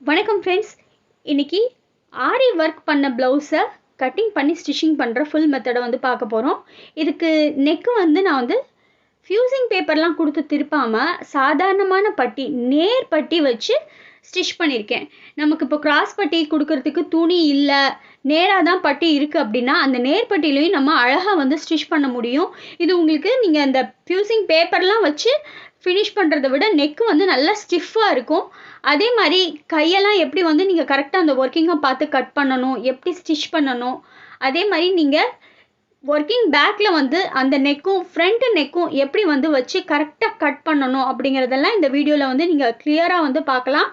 வணக்கம் ஃப்ரெண்ட்ஸ் இன்னைக்கு ஆரி ஒர்க் பண்ண ப்ளவுஸை கட்டிங் பண்ணி ஸ்டிச்சிங் பண்ணுற ஃபுல் மெத்தடை வந்து பார்க்க போகிறோம் இதுக்கு நெக்கு வந்து நான் வந்து ஃப்யூசிங் பேப்பர்லாம் கொடுத்து திருப்பாமல் சாதாரணமான பட்டி நேர் பட்டி வச்சு ஸ்டிச் பண்ணியிருக்கேன் நமக்கு இப்போ கிராஸ் பட்டி கொடுக்கறதுக்கு துணி இல்லை நேராக தான் பட்டி இருக்குது அப்படின்னா அந்த நேர் பட்டிலையும் நம்ம அழகாக வந்து ஸ்டிச் பண்ண முடியும். இது உங்களுக்கு நீங்கள் அந்த ஃப்யூசிங் பேப்பர்லாம் வச்சு ஃபினிஷ் பண்ணுறத விட நெக்கு வந்து நல்லா ஸ்டிஃபாக இருக்கும். அதே மாதிரி கையெல்லாம் எப்படி வந்து நீங்கள் கரெக்டாக அந்த ஒர்க்கிங்கை பார்த்து கட் பண்ணணும் எப்படி ஸ்டிச் பண்ணணும் அதே மாதிரி நீங்கள் ஒர்க்கிங் பேக்கில் வந்து அந்த நெக்கும் ஃப்ரண்ட்டு நெக்கும் எப்படி வந்து வச்சு கரெக்டாக கட் பண்ணணும் அப்படிங்கிறதெல்லாம் இந்த வீடியோவில் வந்து நீங்கள் கிளியராக வந்து பார்க்கலாம்.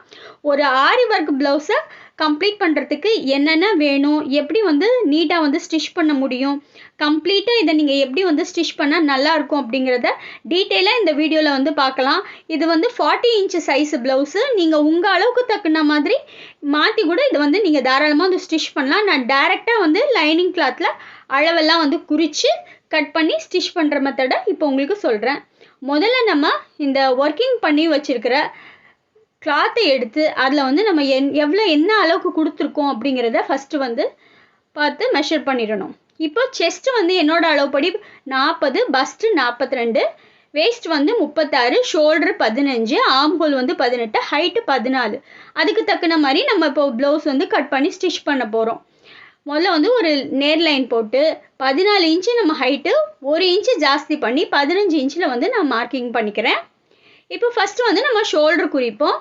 ஒரு ஆரி ஒர்க் ப்ளவுஸை கம்ப்ளீட் பண்ணுறதுக்கு என்னென்ன வேணும் எப்படி வந்து நீட்டாக வந்து ஸ்டிச் பண்ண முடியும் கம்ப்ளீட்டாக இதை நீங்கள் எப்படி வந்து ஸ்டிச் பண்ணால் நல்லாயிருக்கும் அப்படிங்கிறத டீட்டெயிலாக இந்த வீடியோவில் வந்து பார்க்கலாம். இது வந்து ஃபார்ட்டி இன்ச்சு சைஸ் ப்ளவுஸு நீங்கள் உங்கள் அளவுக்கு தக்குன மாதிரி மாற்றி கூட இதை வந்து நீங்கள் தாராளமாக வந்து ஸ்டிச் பண்ணலாம். நான் டேரெக்டாக வந்து லைனிங் கிளாத்தில் அளவெல்லாம் வந்து குறித்து கட் பண்ணி ஸ்டிச் பண்ணுற மெத்தடை இப்போ உங்களுக்கு சொல்கிறேன் முதல்ல நம்ம இந்த ஒர்க்கிங் பண்ணி வச்சுருக்கிற கிளாத்தை எடுத்து அதில் வந்து நம்ம என் எவ்வளோ என்ன அளவுக்கு கொடுத்துருக்கோம் அப்படிங்கிறத ஃபஸ்ட்டு வந்து பார்த்து மெஷர் பண்ணிடணும். இப்போ செஸ்ட் வந்து என்னோட அளவுப்படி நாற்பது பஸ்ட்டு நாற்பத்தி ரெண்டு வேஸ்ட் வந்து முப்பத்தாறு ஷோல்டர் பதினஞ்சு ஆம்ஹோல் வந்து பதினெட்டு ஹைட்டு பதினாலு. அதுக்கு தக்கன மாதிரி நம்ம இப்போ ப்ளவுஸ் வந்து கட் பண்ணி ஸ்டிச் பண்ண போகிறோம் முதல்ல வந்து ஒரு நேர் லைன் போட்டு பதினாலு இன்ச்சு நம்ம ஹைட்டு ஒரு இன்ச்சு ஜாஸ்தி பண்ணி பதினஞ்சு இன்ச்சில் வந்து நான் மார்க்கிங் பண்ணிக்கிறேன். இப்போ ஃபஸ்ட்டு வந்து நம்ம ஷோல்டர் குறிப்போம்.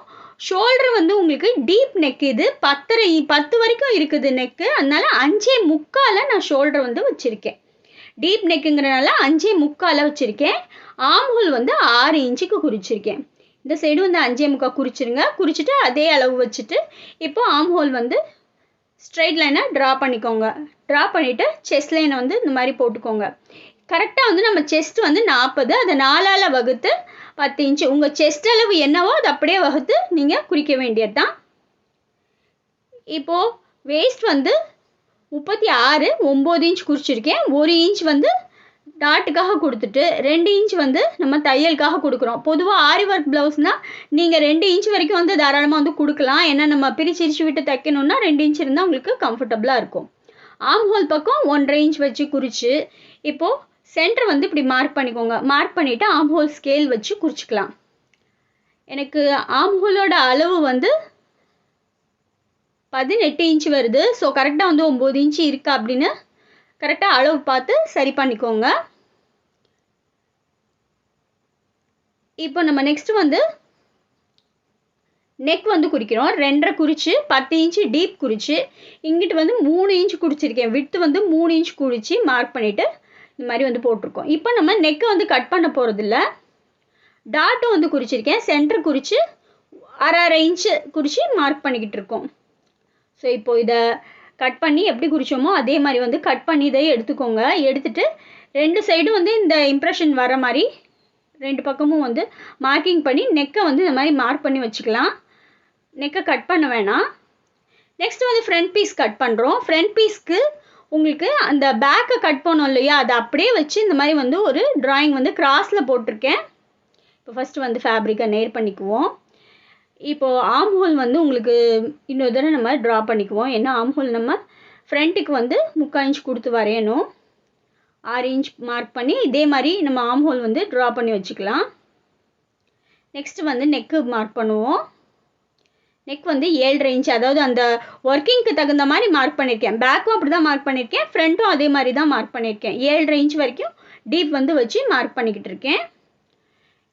ஷோல்டர் வந்து உங்களுக்கு டீப் நெக் இது பத்தரை பத்து வரைக்கும் இருக்குது நெக்கு அதனால அஞ்சே முக்கால நான் ஷோல்டர் வந்து வச்சுருக்கேன். டீப் நெக்குங்கிறனால அஞ்சே முக்கால வச்சுருக்கேன். ஆம்ஹோல் வந்து ஆறு இன்ச்சுக்கு குறிச்சிருக்கேன். இந்த சைடு வந்து அஞ்சே முக்கால் குறிச்சிருங்க. குறிச்சிட்டு அதே அளவு வச்சுட்டு இப்போ ஆம்ஹோல் வந்து ஸ்ட்ரைட் லைனை ட்ரா பண்ணிக்கோங்க. ட்ரா பண்ணிவிட்டு செஸ் லைனை வந்து இந்த மாதிரி போட்டுக்கோங்க. கரெக்டாக வந்து நம்ம செஸ்ட் வந்து நாற்பது அதை நாலால் வகுத்து பத்து இன்ச்சு உங்கள் செஸ்ட் அளவு என்னவோ அதை அப்படியே வகுத்து நீங்கள் குறிக்க வேண்டியது தான் இப்போது வேஸ்ட் வந்து முப்பத்தி ஆறு ஒம்பது இன்ச் குறிச்சிருக்கேன். ஒரு இன்ச் வந்து டாட்டுக்காக கொடுத்துட்டு ரெண்டு இன்ச் வந்து நம்ம தையலுக்காக கொடுக்குறோம். பொதுவாக ஆரி ஒர்க் ப்ளவுஸ்னால் நீங்கள் ரெண்டு இன்ச் வரைக்கும் வந்து தாராளமாக வந்து கொடுக்கலாம். ஏன்னா நம்ம பிரிச்சிரிச்சு விட்டு தைக்கணுன்னா ரெண்டு இன்ச் இருந்தால் உங்களுக்கு கம்ஃபர்டபுளாக இருக்கும். ஆம் ஹோல் பக்கம் ஒன்றரை இன்ச் வச்சு குறித்து இப்போது சென்டர் வந்து இப்படி மார்க் பண்ணிக்கோங்க. மார்க் பண்ணிவிட்டு ஆம் ஹோல் ஸ்கேல் வச்சு குறிச்சிக்கலாம். எனக்கு ஆம் ஹோலோட அளவு வந்து பதினெட்டு இன்ச் வருது. ஸோ கரெக்டாக வந்து ஒம்பது இன்ச்சு இருக்கா அப்படின்னு கரெக்டாக அளவு பார்த்து சரி பண்ணிக்கோங்க. இப்போ நம்ம நெக்ஸ்ட் வந்து நெக் வந்து குறிக்கிறோம். ரெண்டரை குறித்து பத்து இன்ச்சு டீப் குறித்து இங்கிட்டு வந்து மூணு இன்ச் குறிச்சிருக்கேன் விட்டு வந்து மூணு இன்ச் குறித்து மார்க் பண்ணிவிட்டு இந்த மாதிரி வந்து போட்டிருக்கோம். இப்போ நம்ம நெக்கை வந்து கட் பண்ண போகிறதில்ல டாட்டும் வந்து குறிச்சிருக்கேன். சென்டர் குறித்து அரை அரை இன்ச்சு குறித்து மார்க் பண்ணிக்கிட்டு இருக்கோம். ஸோ இப்போது இதை கட் பண்ணி எப்படி குறிச்சோமோ அதே மாதிரி வந்து கட் பண்ணி இதை எடுத்துக்கோங்க. எடுத்துட்டு ரெண்டு சைடும் வந்து இந்த இம்ப்ரெஷன் வர மாதிரி ரெண்டு பக்கமும் வந்து மார்க்கிங் பண்ணி நெக்கை வந்து இந்த மாதிரி மார்க் பண்ணி வச்சுக்கலாம். நெக்கை கட் பண்ண வேணாம். நெக்ஸ்ட் வந்து ஃப்ரண்ட் பீஸ் கட் பண்ணுறோம் ஃப்ரண்ட் பீஸ்க்கு உங்களுக்கு அந்த பேக்கை கட் பண்ணோம் இல்லையா அதை அப்படியே வச்சு இந்த மாதிரி வந்து ஒரு ட்ராயிங் வந்து கிராஸில் போட்டிருக்கேன். இப்போ ஃபஸ்ட்டு வந்து ஃபேப்ரிக்கை நேர் பண்ணிக்குவோம். இப்போது ஆம் ஹோல் வந்து உங்களுக்கு இன்னொரு தடவை நம்ம ட்ரா பண்ணிக்குவோம். ஏன்னா ஆம் ஹோல் நம்ம ஃப்ரண்ட்டுக்கு வந்து முக்கால் இன்ச் கொடுத்து வரையணும். ஆறு இன்ச் மார்க் பண்ணி இதே மாதிரி நம்ம ஆம் ஹோல் வந்து ட்ரா பண்ணி வச்சுக்கலாம். நெக்ஸ்ட்டு வந்து நெக்கு மார்க் பண்ணுவோம். நெக் வந்து ஏழரை இன்ச் அதாவது அந்த ஒர்க்கிங்க்கு தகுந்த மாதிரி மார்க் பண்ணியிருக்கேன் பேக்கும் அப்படி தான் மார்க் பண்ணியிருக்கேன் ஃப்ரண்ட்டும் அதே மாதிரி தான் மார்க் பண்ணியிருக்கேன் ஏழரை இன்ச் வரைக்கும் டீப் வந்து வச்சு மார்க் பண்ணிக்கிட்டு இருக்கேன்.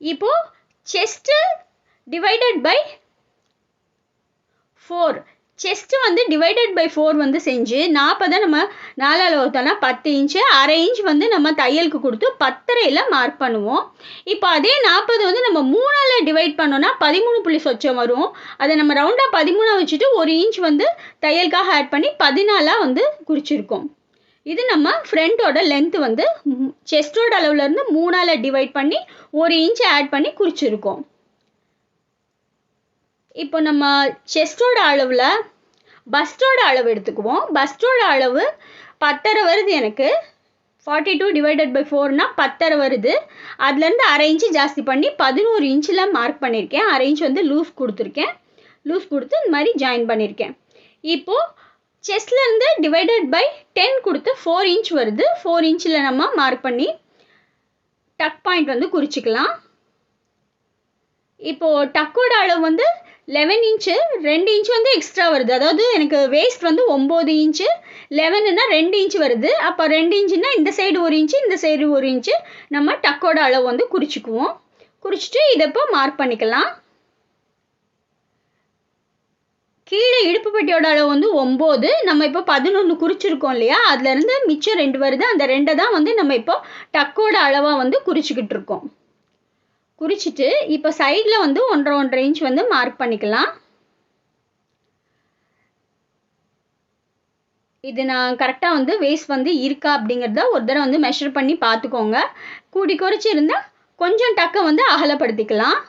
இப்போது chest divided by four chest வந்து டிவைடட் பை ஃபோர் வந்து செஞ்சு நாற்பதை நம்ம நாலால் வகுத்தோம்னா பத்து இன்ச்சு அரை இன்ச் வந்து நம்ம தையலுக்கு கொடுத்து பத்தரையில் மார்க் பண்ணுவோம். இப்போ அதே நாற்பது வந்து நம்ம மூணால் டிவைட் பண்ணோன்னா பதிமூணு புள்ளி சொச்சம் வரும். அதை நம்ம ரவுண்டாக பதிமூணாக வச்சுட்டு ஒரு இன்ச் வந்து தையலுக்காக ஆட் பண்ணி பதினாலாக வந்து குறிச்சிருக்கோம். இது நம்ம ஃப்ரண்ட்டோட லென்த்து வந்து செஸ்டோட அளவுலேருந்து மூணால் டிவைட் பண்ணி ஒரு இன்ச் ஆட் பண்ணி குறிச்சிருக்கோம். இப்போ நம்ம செஸ்டோட அளவில் பஸ்டோட அளவு எடுத்துக்குவோம். பஸ்டோட அளவு பத்தரை வருது எனக்கு. ஃபார்ட்டி டூ டிவைடட் பை ஃபோர்னால் பத்தரை வருது. அதுலேருந்து அரை இன்ச்சு ஜாஸ்தி பண்ணி பதினோரு இன்ச்சில் மார்க் பண்ணியிருக்கேன் அரை இன்ச் வந்து லூஸ் கொடுத்துருக்கேன். லூஸ் கொடுத்து இந்த மாதிரி ஜாயின் பண்ணியிருக்கேன் இப்போது செஸ்லேருந்து டிவைடட் பை டென் கொடுத்து ஃபோர் இன்ச் வருது. ஃபோர் இன்ச்சில் நம்ம மார்க் பண்ணி டக் பாயிண்ட் வந்து குறிச்சிக்கலாம். இப்போது டக்கோட அளவு வந்து லெவன் இன்ச்சு ரெண்டு இன்ச்சு வந்து எக்ஸ்ட்ரா வருது. அதாவது எனக்கு வேஸ்ட் வந்து ஒம்பது இன்ச்சு லெவனுன்னா ரெண்டு இன்ச் வருது. அப்போ ரெண்டு இன்ச்சுன்னா இந்த சைடு ஒரு இன்ச்சு இந்த சைடு ஒரு இன்ச்சு நம்ம டக்கோட அளவு வந்து குறிச்சிக்குவோம். குறிச்சிட்டு இதை இப்போ மார்க் பண்ணிக்கலாம். கீழே இடுப்பு பெட்டியோட அளவு வந்து ஒம்பது நம்ம இப்போ பதினொன்று குறிச்சிருக்கோம் இல்லையா? அதுலேருந்து மிச்சம் ரெண்டு வருது. அந்த ரெண்டை தான் வந்து நம்ம இப்போ டக்கோட அளவாக வந்து குறிச்சிக்கிட்டு இருக்கோம். குறிச்சிட்டு இப்போ சைடில் வந்து ஒன்றரை ஒன்றரை இன்ச் வந்து மார்க் பண்ணிக்கலாம். இது நான் கரெக்டாக வந்து வேஸ்ட் வந்து இருக்கா அப்படிங்கிறத ஒரு தடவை வந்து மெஷர் பண்ணி பார்த்துக்கோங்க. கூடி குறைச்சி இருந்தால் கொஞ்சம் டக்கை வந்து அகலப்படுத்திக்கலாம்.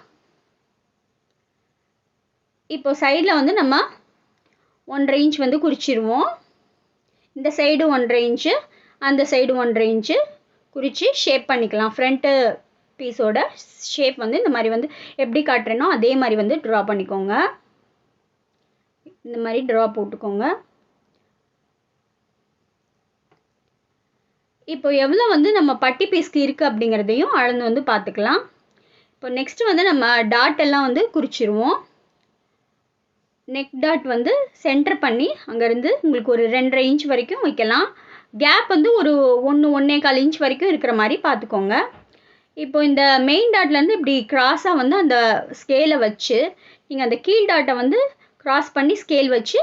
இப்போ சைடில் வந்து நம்ம ஒன்றரை இன்ச் வந்து குறிச்சிருவோம். இந்த சைடு ஒன்றரை இன்ச்சு அந்த சைடு ஒன்றரை இன்ச்சு குறித்து ஷேப் பண்ணிக்கலாம். ஃப்ரண்ட்டு பீஸோட ஷேப் வந்து இந்த மாதிரி வந்து எப்படி காட்டுறேனோ அதே மாதிரி வந்து ட்ரா பண்ணிக்கோங்க. இந்த மாதிரி ட்ரா போட்டுக்கோங்க. இப்போ எவ்வளோ வந்து நம்ம பட்டி பீஸ்க்கு இருக்குது அப்படிங்கிறதையும் அளந்து வந்து பார்த்துக்கலாம். இப்போ நெக்ஸ்ட்டு வந்து நம்ம டாட் எல்லாம் வந்து குறிச்சிருவோம். நெக் டாட் வந்து சென்டர் பண்ணி அங்கேருந்து உங்களுக்கு ஒரு ரெண்டரை இன்ச் வரைக்கும் வைக்கலாம். கேப் வந்து ஒரு ஒன்று ஒன்றே கால் இன்ச் வரைக்கும் இருக்கிற மாதிரி பார்த்துக்கோங்க. இப்போ இந்த மெயின் டாட்லேருந்து இப்படி க்ராஸாக வந்து அந்த ஸ்கேலை வச்சு நீங்கள் அந்த கீழ் டாட்டை வந்து க்ராஸ் பண்ணி ஸ்கேல் வச்சு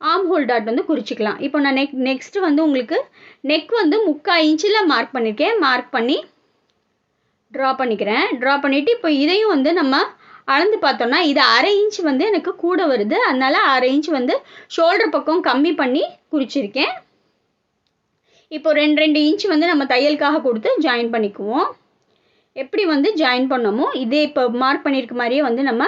ஆம் ஹோல் டாட் வந்து குறிச்சிக்கலாம். இப்போ நான் நெக் நெக்ஸ்ட்டு வந்து உங்களுக்கு நெக் வந்து முக்கால் இன்ச்சில் மார்க் பண்ணியிருக்கேன் மார்க் பண்ணி ட்ரா பண்ணிக்கிறேன். ட்ரா பண்ணிவிட்டு இப்போ இதையும் வந்து நம்ம அளந்து பார்த்தோன்னா இது அரை இன்ச் வந்து எனக்கு கூட வருது. அதனால் அரை இன்ச் வந்து ஷோல்டர் பக்கம் கம்மி பண்ணி குறிச்சிருக்கேன். இப்போ ரெண்டு ரெண்டு இன்ச் வந்து நம்ம தையலுக்காக கொடுத்து ஜாயின் பண்ணிக்குவோம். எப்படி வந்து ஜாயின் பண்ணோமோ இதே இப்போ மார்க் பண்ணியிருக்க மாதிரியே வந்து நம்ம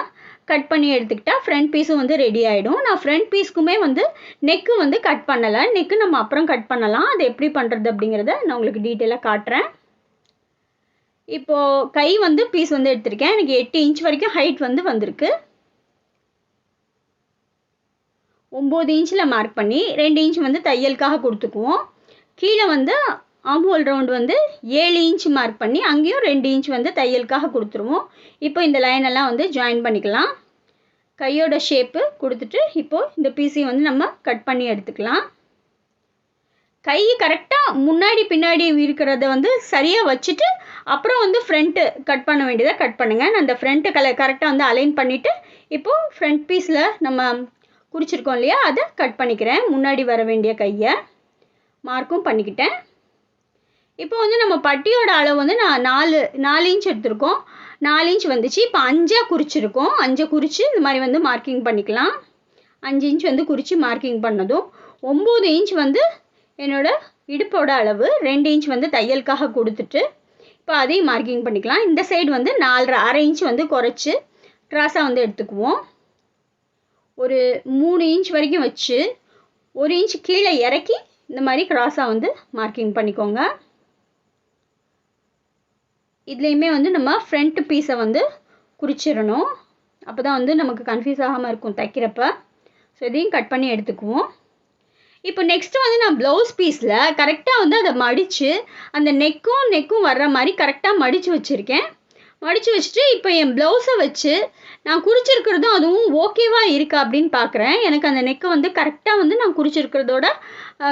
கட் பண்ணி எடுத்துக்கிட்டால் ஃப்ரண்ட் பீஸும் வந்து ரெடி ஆகிடும் நான் ஃப்ரண்ட் பீஸ்க்குமே வந்து நெக்கு வந்து கட் பண்ணலை. நெக்கு நம்ம அப்புறம் கட் பண்ணலாம். அது எப்படி பண்ணுறது அப்படிங்கிறத நான் உங்களுக்கு டீட்டெயிலாக காட்டுறேன். இப்போது கை வந்து பீஸ் வந்து எடுத்திருக்கேன். எனக்கு எட்டு இன்ச் வரைக்கும் ஹைட் வந்து வந்திருக்கு. ஒம்பது இன்ச்சில் மார்க் பண்ணி ரெண்டு இன்ச் வந்து தையலுக்காக கொடுத்துக்குவோம். கீழே வந்து ஆம்ஹோல் ரவுண்ட் வந்து ஏழு இன்ச் மார்க் பண்ணி அங்கேயும் ரெண்டு இன்ச் வந்து தையலுக்காக கொடுத்துருவோம். இப்போ இந்த லைனெல்லாம் வந்து ஜாயின் பண்ணிக்கலாம். கையோட ஷேப்பு கொடுத்துட்டு இப்போது இந்த பீஸையும் வந்து நம்ம கட் பண்ணி எடுத்துக்கலாம். கை கரெக்டாக முன்னாடி பின்னாடி இருக்கிறத வந்து சரியாக வச்சுட்டு அப்புறம் வந்து ஃப்ரண்ட்டு கட் பண்ண வேண்டியதை கட் பண்ணுங்கள் நான் அந்த ஃப்ரண்ட்டு கலை கரெக்டாக வந்து அலைன் பண்ணிவிட்டு இப்போது ஃப்ரண்ட் பீஸில் நம்ம குறிச்சிருக்கோம் இல்லையா அதை கட் பண்ணிக்கிறேன். முன்னாடி வர வேண்டிய கையை. மார்க்கும் பண்ணிக்கிட்டேன். இப்போ வந்து நம்ம பட்டியோட அளவு வந்து நான் நாலு நாலு இன்ச் எடுத்திருக்கோம். நாலு இன்ச் வந்துச்சு. இப்போ அஞ்சாக குறிச்சிருக்கோம். அஞ்சை குறித்து இந்த மாதிரி வந்து மார்க்கிங் பண்ணிக்கலாம். அஞ்சு இன்ச் வந்து குறித்து மார்க்கிங் பண்ணதும். ஒம்பது இன்ச் வந்து என்னோடய இடுப்போட அளவு. ரெண்டு இன்ச் வந்து தையலுக்காக கொடுத்துட்டு இப்போ அதையும் மார்க்கிங் பண்ணிக்கலாம். இந்த சைடு வந்து நாலரை அரை இன்ச் வந்து குறைச்சி க்ராஸாக வந்து எடுத்துக்குவோம். ஒரு மூணு இன்ச் வரைக்கும் வச்சு ஒரு இன்ச் கீழே இறக்கி இந்த மாதிரி க்ராஸாக வந்து மார்க்கிங் பண்ணிக்கோங்க. இதுலேயுமே வந்து நம்ம ஃப்ரண்ட் பீஸை வந்து குறிச்சிடணும். அப்போ தான் வந்து நமக்கு கன்ஃபியூஸ் ஆகாமல் இருக்கும் தைக்கிறப்ப. ஸோ இதையும் கட் பண்ணி எடுத்துக்குவோம். இப்போ நெக்ஸ்ட்டு வந்து நான் ப்ளவுஸ் பீஸில் கரெக்டாக வந்து அதை மடித்து அந்த நெக்கும் நெக்கும் வர்ற மாதிரி கரெக்டாக மடித்து வச்சுருக்கேன். மடித்து வச்சுட்டு இப்போ என் ப்ளவுஸை வச்சு நான் குறிச்சிருக்கிறதும் அதுவும் ஓகேவா இருக்கா அப்படின்னு பார்க்குறேன் எனக்கு அந்த நெக்கு வந்து கரெக்டாக வந்து நான் குறிச்சிருக்கிறதோட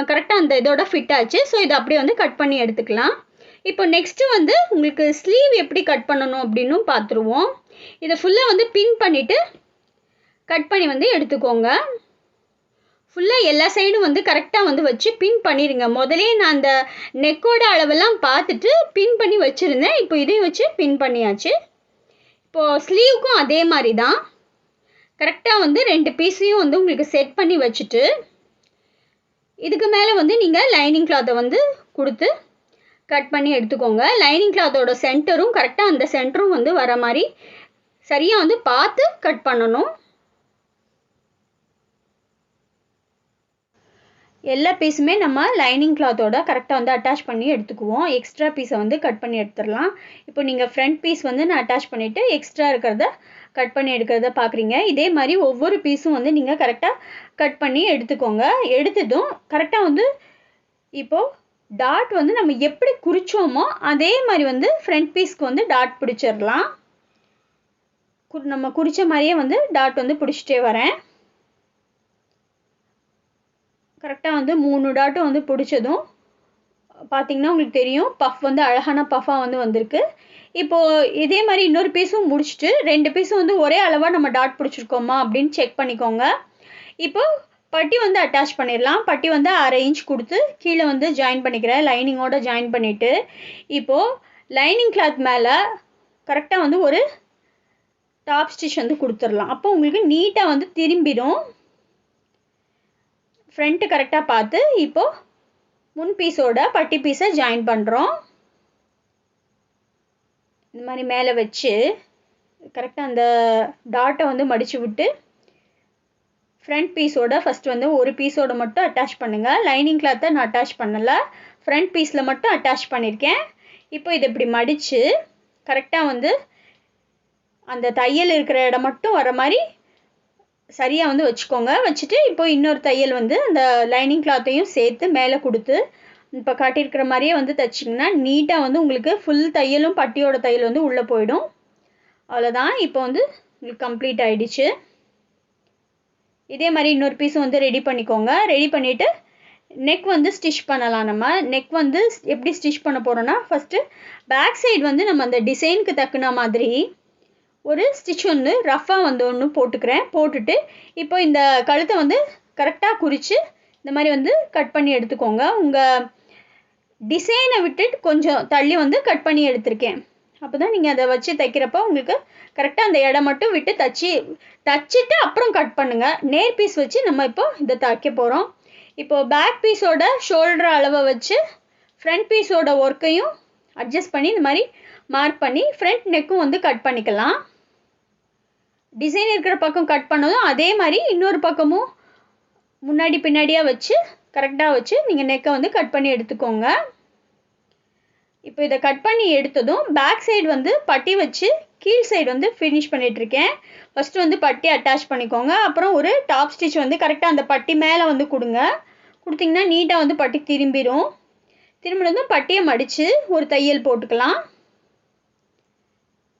கரெக்டாக அந்த இதோட ஃபிட் ஆச்சு. ஸோ இதை அப்படியே வந்து கட் பண்ணி எடுத்துக்கலாம். இப்போ நெக்ஸ்ட்டு வந்து உங்களுக்கு ஸ்லீவ் எப்படி கட் பண்ணணும் அப்படின்னும் பார்த்துருவோம் இதை ஃபுல்லாக வந்து பின் பண்ணிவிட்டு கட் பண்ணி வந்து எடுத்துக்கோங்க. ஃபுல்லாக எல்லா சைடும் வந்து கரெக்டாக வந்து வச்சு பின் பண்ணிடுங்க முதலே நான் அந்த நெக்கோட அளவெல்லாம் பார்த்துட்டு பின் பண்ணி வச்சுருந்தேன். இப்போ இதையும் வச்சு பின் பண்ணியாச்சு. இப்போது ஸ்லீவுக்கும் அதே மாதிரி தான் கரெக்டாக வந்து ரெண்டு பீஸையும் வந்து உங்களுக்கு செட் பண்ணி வச்சுட்டு இதுக்கு மேலே வந்து நீங்கள் லைனிங் கிளாத்தை வந்து கொடுத்து கட் பண்ணி எடுத்துக்கோங்க. லைனிங் கிளாத்தோட சென்டரும் கரெக்டாக அந்த சென்டரும் வந்து வர மாதிரி சரியாக வந்து பார்த்து கட் பண்ணணும். எல்லா பீஸுமே நம்ம லைனிங் கிளாத்தோட கரெக்டாக வந்து அட்டாச் பண்ணி எடுத்துக்குவோம். எக்ஸ்ட்ரா பீஸை வந்து கட் பண்ணி எடுத்துடலாம். இப்போ நீங்கள் ஃப்ரண்ட் பீஸ் வந்து நான் அட்டாச் பண்ணிவிட்டு எக்ஸ்ட்ரா இருக்கிறத கட் பண்ணி எடுக்கிறத பார்க்குறீங்க இதே மாதிரி ஒவ்வொரு பீஸும் வந்து நீங்கள் கரெக்டாக கட் பண்ணி எடுத்துக்கோங்க. எடுத்ததும் கரெக்டாக வந்து இப்போது டாட் வந்து நம்ம எப்படி குறிச்சோமோ அதே மாதிரி வந்து ஃப்ரண்ட் பீஸ்க்கு வந்து டாட் பிடிச்சிடலாம். கு நம்ம குறித்த மாதிரியே வந்து டாட் வந்து பிடிச்சிட்டே வரேன். கரெக்டாக வந்து மூணு டாட்டும் வந்து பிடிச்சதும் பார்த்தீங்கன்னா உங்களுக்கு தெரியும் பஃப் வந்து அழகான பஃபாக வந்து வந்திருக்கு. இப்போது இதே மாதிரி இன்னொரு பீஸும் முடிச்சுட்டு ரெண்டு பீஸும் வந்து ஒரே அளவாக நம்ம டாட் பிடிச்சிருக்கோமா அப்படின்னு செக் பண்ணிக்கோங்க. இப்போ பட்டி வந்து அட்டாச் பண்ணிடலாம். பட்டி வந்து அரை இன்ச் கொடுத்து கீழே வந்து ஜாயின் பண்ணிக்கிறேன் லைனிங்கோட ஜாயின் பண்ணிவிட்டு இப்போது லைனிங் கிளாத் மேலே கரெக்டாக வந்து ஒரு டாப் ஸ்டிச் வந்து கொடுத்துடலாம். அப்போ உங்களுக்கு நீட்டாக வந்து திரும்பிடும். ஃப்ரண்ட்டு கரெக்டாக பார்த்து இப்போது முன் பீஸோட பட்டி பீஸை ஜாயின் பண்ணுறோம் இந்த மாதிரி மேலே வச்சு கரெக்டாக அந்த டாட்டை வந்து மடித்து விட்டு ஃப்ரண்ட் பீஸோட ஃபஸ்ட் வந்து ஒரு பீஸோட மட்டும் அட்டாச் பண்ணுங்கள் லைனிங் கிளாத்தை நான் அட்டாச் பண்ணலை. ஃப்ரண்ட் பீஸில் மட்டும் அட்டாச் பண்ணியிருக்கேன் இப்போ இதை இப்படி மடித்து கரெக்டாக வந்து அந்த தையல் இருக்கிற இடம் மட்டும் வர மாதிரி சரியாக வந்து வச்சுக்கோங்க. வச்சுட்டு இப்போ இன்னொரு தையல் வந்து அந்த லைனிங் கிளாத்தையும் சேர்த்து மேலே கொடுத்து இப்போ காட்டியிருக்கிற மாதிரியே வந்து தைச்சிங்கன்னா நீட்டாக வந்து உங்களுக்கு ஃபுல் தையலும் பட்டியோட தையல் வந்து உள்ளே போயிடும். அவ்வளோதான் இப்போ வந்து உங்களுக்கு கம்ப்ளீட் ஆகிடுச்சு இதே மாதிரி இன்னொரு பீஸும் வந்து ரெடி பண்ணிக்கோங்க. ரெடி பண்ணிவிட்டு நெக் வந்து ஸ்டிச் பண்ணலாம் நம்ம. நெக் வந்து எப்படி ஸ்டிச் பண்ண போகிறோன்னா ஃபஸ்ட்டு பேக் சைடு வந்து நம்ம அந்த டிசைனுக்கு தக்குன மாதிரி ஒரு ஸ்டிச் வந்து ரஃப்பாக வந்து ஒன்று போட்டுக்கிறேன். போட்டுட்டு இப்போ இந்த கழுத்தை வந்து கரெக்டாக குறித்து இந்த மாதிரி வந்து கட் பண்ணி எடுத்துக்கோங்க. உங்கள் டிசைனை விட்டுட்டு கொஞ்சம் தள்ளி வந்து கட் பண்ணி எடுத்திருக்கேன். அப்போ தான் நீங்கள் அதை வச்சு தைக்கிறப்ப உங்களுக்கு கரெக்டாக அந்த இடம் மட்டும் விட்டு தச்சு தச்சுட்டு அப்புறம் கட் பண்ணுங்கள் நேர் பீஸ் வச்சு நம்ம இப்போ இதை தைக்க போகிறோம் இப்போது பேக் பீஸோட ஷோல்டர் அளவை வச்சு ஃப்ரண்ட் பீஸோட ஒர்க்கையும் அட்ஜஸ்ட் பண்ணி இந்த மாதிரி மார்க் பண்ணி ஃப்ரண்ட் நெக்கும் வந்து கட் பண்ணிக்கலாம். டிசைன் இருக்கிற பக்கம் கட் பண்ணதும் அதே மாதிரி இன்னொரு பக்கமும் முன்னாடி பின்னாடியாக வச்சு கரெக்டாக வச்சு நீங்கள் நெக்கை வந்து கட் பண்ணி எடுத்துக்கோங்க. இப்போ இதை கட் பண்ணி எடுத்ததும் பேக் சைடு வந்து பட்டி வச்சு கீழ் சைடு வந்து ஃபினிஷ் பண்ணிகிட்ருக்கேன் ஃபஸ்ட்டு வந்து பட்டி அட்டாச் பண்ணிக்கோங்க. அப்புறம் ஒரு டாப் ஸ்டிச் வந்து கரெக்டாக அந்த பட்டி மேலே வந்து கொடுங்க. கொடுத்தீங்கன்னா நீட்டாக வந்து பட்டி திரும்பிடும் திரும்பினதும் பட்டியை மடித்து ஒரு தையல் போட்டுக்கலாம்.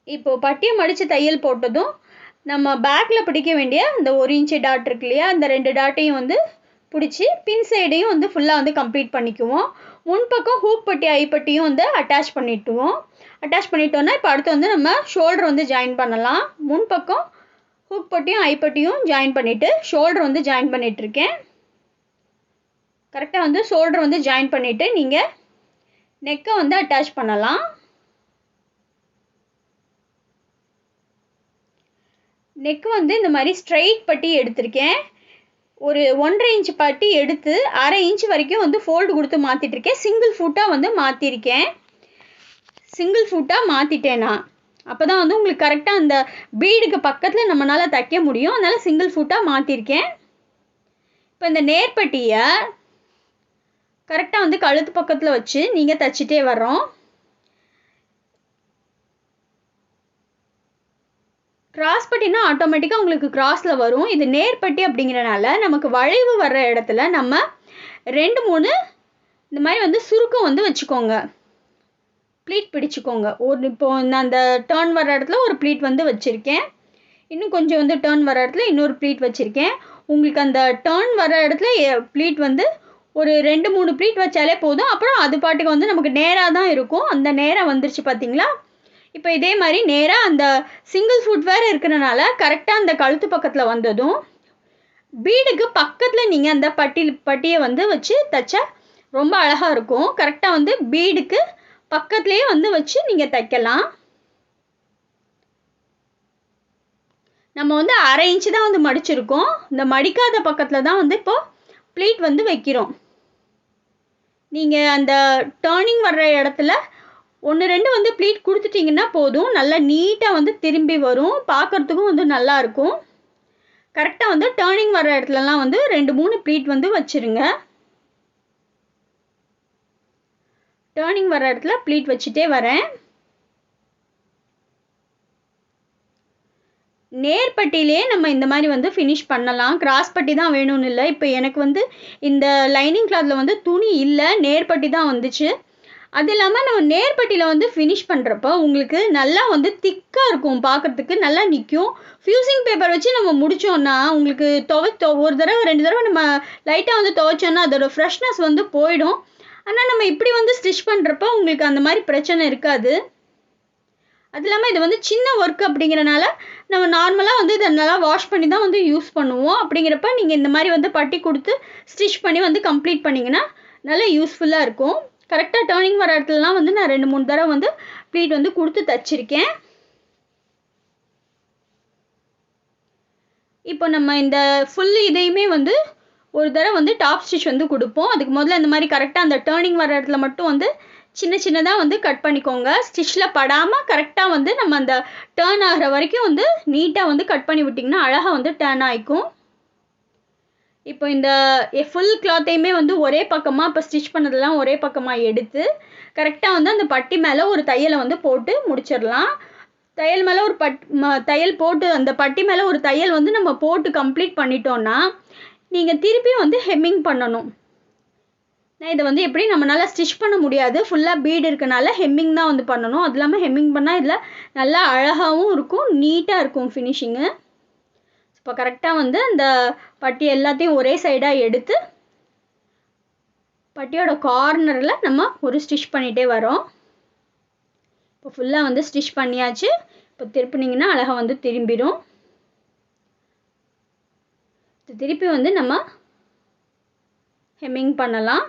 இப்போது பட்டியை மடித்து தையல் போட்டதும் நம்ம பேக்கில் பிடிக்க வேண்டிய அந்த ஒரு இன்ச்சு டாட் இருக்கு இல்லையா அந்த ரெண்டு டாட்டையும் வந்து பிடிச்சி பின் சைடையும் வந்து ஃபுல்லாக வந்து கம்ப்ளீட் பண்ணிக்குவோம். முன்பக்கம் ஹூப் பட்டி ஐப்பட்டியும் வந்து அட்டாச் பண்ணிட்டுவோம். அட்டாச் பண்ணிட்டோன்னா இப்போ அடுத்து வந்து நம்ம ஷோல்டர் வந்து ஜாயின் பண்ணலாம். முன்பக்கம் ஹூக் பட்டியும் ஐப்பட்டியும் ஜாயின் பண்ணிவிட்டு ஷோல்டர் வந்து ஜாயின் பண்ணிகிட்ருக்கேன் கரெக்டாக வந்து ஷோல்டர் வந்து ஜாயின் பண்ணிவிட்டு நீங்கள் நெக்கை வந்து அட்டாச் பண்ணலாம். நெக் வந்து இந்த மாதிரி ஸ்ட்ரைட் பட்டி எடுத்திருக்கேன். ஒரு ஒன்றரை இன்ச் பட்டி எடுத்து அரை இன்ச் வரைக்கும் வந்து ஃபோல்டு கொடுத்து மாற்றிட்டுருக்கேன் சிங்கிள் ஃபுட்டாக வந்து மாற்றிருக்கேன் சிங்கிள் ஃபுட்டாக மாற்றிட்டேன் நான். அப்போ தான் வந்து உங்களுக்கு கரெக்டாக அந்த பீடுக்கு பக்கத்தில் நம்மளால் தைக்க முடியும். அதனால் சிங்கிள் ஃபுட்டாக மாற்றிருக்கேன் இப்போ இந்த நேர்பட்டியை கரெக்டாக வந்து கழுத்து பக்கத்தில் வச்சு நீங்கள் தைச்சிட்டே வர்றோம். கிராஸ் பட்டினா ஆட்டோமேட்டிக்காக உங்களுக்கு கிராஸில் வரும். இது நேர்பட்டி அப்படிங்கிறனால நமக்கு வளைவு வர்ற இடத்துல நம்ம ரெண்டு மூணு இந்த மாதிரி வந்து சுருக்கம் வந்து வச்சுக்கோங்க. ப்ளீட் பிடிச்சிக்கோங்க. ஒரு இப்போ நான் அந்த டேர்ன் வர இடத்துல ஒரு ப்ளீட் வந்து வச்சுருக்கேன். இன்னும் கொஞ்சம் வந்து டேர்ன் வர இடத்துல இன்னொரு ப்ளீட் வச்சுருக்கேன். உங்களுக்கு அந்த டேர்ன் வர இடத்துல ப்ளீட் வந்து ஒரு ரெண்டு மூணு ப்ளீட் வச்சாலே போதும். அப்புறம் அது பாட்டுக்கு வந்து நமக்கு நேராக தான் இருக்கும். அந்த நேரம் வந்துருச்சு பார்த்தீங்களா இப்போ இதே மாதிரி நேராக அந்த சிங்கிள் ஃபுட்வேர் இருக்கிறனால கரெக்டாக அந்த கழுத்து பக்கத்தில் வந்ததும் பீடுக்கு பக்கத்தில் நீங்கள் அந்த பட்டி பட்டியை வந்து வச்சு தைச்சா ரொம்ப அழகாக இருக்கும். கரெக்டாக வந்து பீடுக்கு பக்கத்துலேயே வந்து வச்சு நீங்கள் தைக்கலாம். நம்ம வந்து அரை இன்ச்சு தான் வந்து மடிச்சிருக்கோம். இந்த மடிக்காத பக்கத்தில் தான் வந்து இப்போது ப்ளீட் வந்து வைக்கிறோம். நீங்கள் அந்த டேர்னிங் வர்ற இடத்துல ஒன்று ரெண்டு வந்து ப்ளீட் கொடுத்துட்டிங்கன்னா போதும். நல்லா நீட்டாக வந்து திரும்பி வரும். பார்க்குறதுக்கும் வந்து நல்லாயிருக்கும் கரெக்டாக வந்து டேர்னிங் வர இடத்துலலாம் வந்து ரெண்டு மூணு ப்ளீட் வந்து வச்சுருங்க. டேர்னிங் வர இடத்துல ப்ளீட் வச்சுட்டே வரேன். நேர்பட்டிலே நம்ம இந்த மாதிரி வந்து ஃபினிஷ் பண்ணலாம். கிராஸ் பட்டி தான் வேணும்னு இல்லை. இப்போ எனக்கு வந்து இந்த லைனிங் கிளாத்தில் வந்து துணி இல்லை. நேர்பட்டி தான் வந்துச்சு. அது இல்லாமல் நம்ம நேர்பட்டியில் வந்து ஃபினிஷ் பண்ணுறப்ப உங்களுக்கு நல்லா வந்து திக்காக இருக்கும் பார்க்குறதுக்கு நல்லா நிற்கும் ஃப்யூசிங் பேப்பர் வச்சு நம்ம முடித்தோன்னா உங்களுக்கு துவை தொ ஒரு தடவை ரெண்டு தடவை நம்ம லைட்டாக வந்து துவைச்சோன்னா அதோட ஃப்ரெஷ்னஸ் வந்து போயிடும். ஆனால் நம்ம இப்படி வந்து ஸ்டிச் பண்ணுறப்ப உங்களுக்கு அந்த மாதிரி பிரச்சனை இருக்காது. அது இல்லாமல் இது வந்து சின்ன ஒர்க் அப்படிங்கிறனால நம்ம நார்மலாக வந்து இதை நல்லா வாஷ் பண்ணி தான் வந்து யூஸ் பண்ணுவோம். அப்படிங்கிறப்ப நீங்கள் இந்த மாதிரி வந்து பட்டி கொடுத்து ஸ்டிச் பண்ணி வந்து கம்ப்ளீட் பண்ணிங்கன்னா நல்லா யூஸ்ஃபுல்லாக இருக்கும். கரெக்டாக டேர்னிங் வர இடத்துலலாம் வந்து நான் ரெண்டு மூணு தடவை வந்து ப்ளீட் வந்து கொடுத்து தச்சிருக்கேன். இப்போ நம்ம இந்த ஃபுல் இதையுமே வந்து ஒரு தடவை வந்து டாப் ஸ்டிச் வந்து கொடுப்போம். அதுக்கு முதல்ல இந்த மாதிரி கரெக்டாக அந்த டேர்னிங் வர இடத்துல மட்டும் வந்து சின்ன சின்னதாக வந்து கட் பண்ணிக்கோங்க. ஸ்டிச்சில் படாமல் கரெக்டாக வந்து நம்ம அந்த டேர்ன் ஆகிற வரைக்கும் வந்து நீட்டாக வந்து கட் பண்ணி விட்டிங்கன்னா அழகாக வந்து டேர்ன் ஆகிக்கும் இப்போ இந்த ஃபுல் கிளாத்தையுமே வந்து ஒரே பக்கமாக இப்போ ஸ்டிச் பண்ணதெல்லாம் ஒரே பக்கமாக எடுத்து கரெக்டாக வந்து அந்த பட்டி மேலே ஒரு தையலை வந்து போட்டு முடிச்சிடலாம். தையல் மேலே ஒரு பட் தையல் போட்டு அந்த பட்டி மேலே ஒரு தையல் வந்து நம்ம போட்டு கம்ப்ளீட் பண்ணிட்டோம்னா நீங்கள் திருப்பி வந்து ஹெம்மிங் பண்ணணும். நான் இதை வந்து எப்படி நம்மளால் ஸ்டிச் பண்ண முடியாது ஃபுல்லாக பீடு இருக்கனால ஹெம்மிங் தான் வந்து பண்ணணும். அது இல்லாமல் ஹெம்மிங் பண்ணால் இதில் நல்லா அழகாகவும் இருக்கும் நீட்டாக இருக்கும் ஃபினிஷிங்கு இப்போ கரெக்டாக வந்து அந்த பட்டி எல்லாத்தையும் ஒரே சைடாக எடுத்து பட்டியோட கார்னரில் நம்ம ஒரு ஸ்டிச் பண்ணிகிட்டே வரோம் இப்போ ஃபுல்லாக வந்து ஸ்டிச் பண்ணியாச்சு. இப்போ திருப்பினீங்கன்னா அழகாக வந்து திரும்பிடும். திருப்பி வந்து நம்ம ஹெம்மிங் பண்ணலாம்.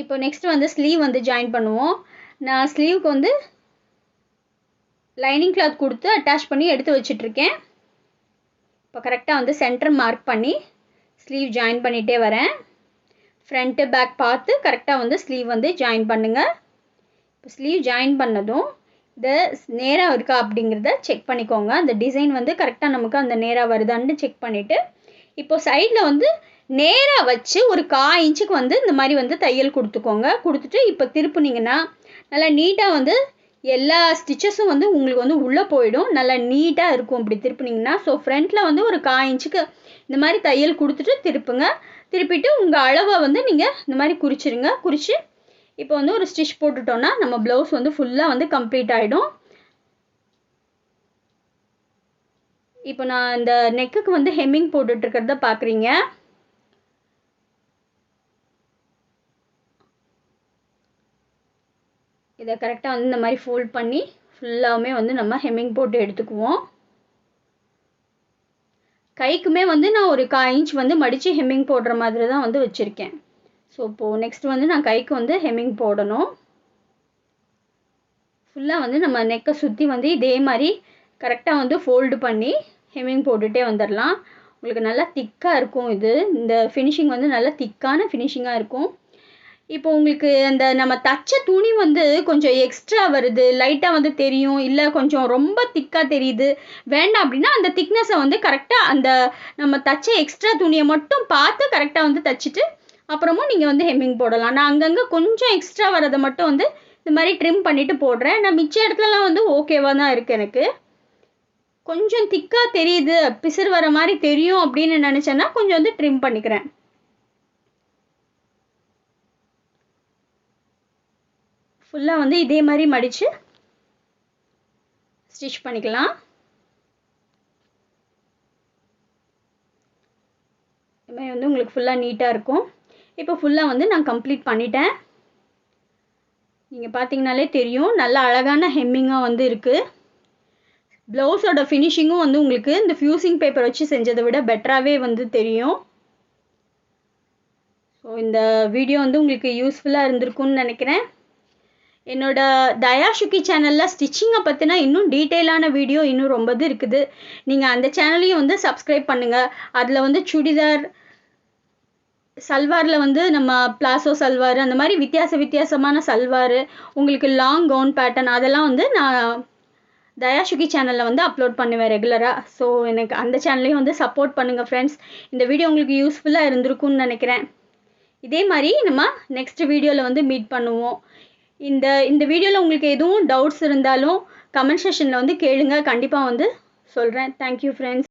இப்போ நெக்ஸ்ட் வந்து ஸ்லீவ் வந்து ஜாயின் பண்ணுவோம். நான் ஸ்லீவுக்கு வந்து லைனிங் கிளாத் கொடுத்து அட்டாச் பண்ணி எடுத்து வச்சிட்ருக்கேன் இப்போ கரெக்டாக வந்து சென்டர் மார்க் பண்ணி ஸ்லீவ் ஜாயின் பண்ணிகிட்டே வரேன். ஃப்ரண்ட்டு பேக் பார்த்து கரெக்டாக வந்து ஸ்லீவ் வந்து ஜாயின் பண்ணுங்கள் இப்போ ஸ்லீவ் ஜாயின் பண்ணதும் இதை நேராக இருக்கா அப்படிங்கிறத செக் பண்ணிக்கோங்க. அந்த டிசைன் வந்து கரெக்டாக நமக்கு அந்த நேராக வருதான்னு செக் பண்ணிவிட்டு இப்போது சைடில் வந்து நேராக வச்சு ஒரு கா இன்ச்சுக்கு வந்து இந்த மாதிரி வந்து தையல் கொடுத்துக்கோங்க. கொடுத்துட்டு இப்போ திருப்புனீங்கன்னா நல்லா நீட்டாக வந்து எல்லா ஸ்டிச்சஸும் வந்து உங்களுக்கு வந்து உள்ளே போயிடும். நல்லா நீட்டாக இருக்கும் இப்படி திருப்புனீங்கன்னா. ஸோ ஃப்ரண்ட்டில் வந்து ஒரு கா இன்ச்சுக்கு இந்த மாதிரி தையல் கொடுத்துட்டு திருப்புங்க. திருப்பிட்டு உங்கள் அளவை வந்து நீங்கள் இந்த மாதிரி குறிச்சிருங்க. குறித்து இப்போ வந்து ஒரு ஸ்டிச் போட்டுட்டோன்னா நம்ம ப்ளவுஸ் வந்து ஃபுல்லாக வந்து கம்ப்ளீட் ஆகிடும் இப்போ நான் இந்த நெக்குக்கு வந்து ஹெம்மிங் போட்டுட்ருக்கிறத பார்க்குறீங்க இதை கரெக்டாக வந்து இந்த மாதிரி ஃபோல்ட் பண்ணி ஃபுல்லாகவுமே வந்து நம்ம ஹெம்மிங் போட்டு எடுத்துக்குவோம். கைக்குமே வந்து நான் ஒரு கா இன்ச் வந்து மடித்து ஹெம்மிங் போடுற மாதிரி தான் வந்து வச்சுருக்கேன். ஸோ இப்போது நெக்ஸ்ட் வந்து நான் கைக்கு வந்து ஹெம்மிங் போடணும். ஃபுல்லாக வந்து நம்ம நெக்கை சுற்றி வந்து இதே மாதிரி கரெக்டாக வந்து ஃபோல்டு பண்ணி ஹெம்மிங் போட்டுகிட்டே வந்துடலாம் உங்களுக்கு நல்லா திக்காக இருக்கும் இது. இந்த ஃபினிஷிங் வந்து நல்லா திக்கான ஃபினிஷிங்காக இருக்கும். இப்போ உங்களுக்கு அந்த நம்ம தச்ச துணி வந்து கொஞ்சம் எக்ஸ்ட்ரா வருது லைட்டாக வந்து தெரியும் இல்லை கொஞ்சம் ரொம்ப திக்காக தெரியுது. வேண்டாம் அப்படின்னா அந்த திக்னஸை வந்து கரெக்டாக அந்த நம்ம தச்ச எக்ஸ்ட்ரா துணியை மட்டும் பார்த்து கரெக்டாக வந்து தச்சுட்டு அப்புறமும் நீங்கள் வந்து ஹெம்மிங் போடலாம். நான் அங்கங்கே கொஞ்சம் எக்ஸ்ட்ரா வரதை மட்டும் வந்து இந்த மாதிரி ட்ரிம் பண்ணிவிட்டு போடுறேன். நான் மிச்ச இடத்துலலாம் வந்து ஓகேவாக தான் இருக்குது எனக்கு. கொஞ்சம் திக்காக தெரியுது பிசிறு வர மாதிரி தெரியும் அப்படின்னு நினச்சேன்னா கொஞ்சம் வந்து ட்ரிம் பண்ணிக்கிறேன். ஃபுல்லாக வந்து இதே மாதிரி மடித்து ஸ்டிச் பண்ணிக்கலாம். இது மாதிரி வந்து உங்களுக்கு ஃபுல்லாக நீட்டாக இருக்கும். இப்போ ஃபுல்லாக வந்து நான் கம்ப்ளீட் பண்ணிட்டேன். நீங்கள் பார்த்தீங்கனாலே தெரியும் நல்ல அழகான ஹெம்மிங்காக வந்து இருக்குது ப்ளவுஸோட ஃபினிஷிங்கும் வந்து உங்களுக்கு இந்த ஃப்யூசிங் பேப்பர் வச்சு செஞ்சதை விட பெட்டராகவே வந்து தெரியும். ஸோ இந்த வீடியோ வந்து உங்களுக்கு யூஸ்ஃபுல்லாக இருந்திருக்கும்னு நினைக்கிறேன். என்னோட தயாஷுக்கி சேனலில் ஸ்டிச்சிங்கை பற்றினா இன்னும் டீட்டெயிலான வீடியோ இன்னும் ரொம்பது இருக்குது. நீங்கள் அந்த சேனலையும் வந்து சப்ஸ்கிரைப் பண்ணுங்கள் அதில் வந்து சுடிதார் சல்வாரில் வந்து நம்ம பிளாசோ சல்வார் அந்த மாதிரி வித்தியாச வித்தியாசமான சல்வார் உங்களுக்கு லாங் கவுன் பேட்டர்ன் அதெல்லாம் வந்து நான் தயாஷுகி சேனலில் வந்து அப்லோட் பண்ணுவேன் ரெகுலராக ஸோ எனக்கு அந்த சேனல்லையும் வந்து சப்போர்ட் பண்ணுங்கள் ஃப்ரெண்ட்ஸ் இந்த வீடியோ உங்களுக்கு யூஸ்ஃபுல்லாக இருந்திருக்கும்னு நினைக்கிறேன். இதே மாதிரி நம்ம நெக்ஸ்ட் வீடியோவில் வந்து மீட் பண்ணுவோம். இந்த இந்த வீடியோவில் உங்களுக்கு எதுவும் டவுட்ஸ் இருந்தாலும் கமெண்ட் செஷனில் வந்து கேளுங்க. கண்டிப்பாக வந்து சொல்கிறேன் தேங்க்யூ ஃப்ரெண்ட்ஸ்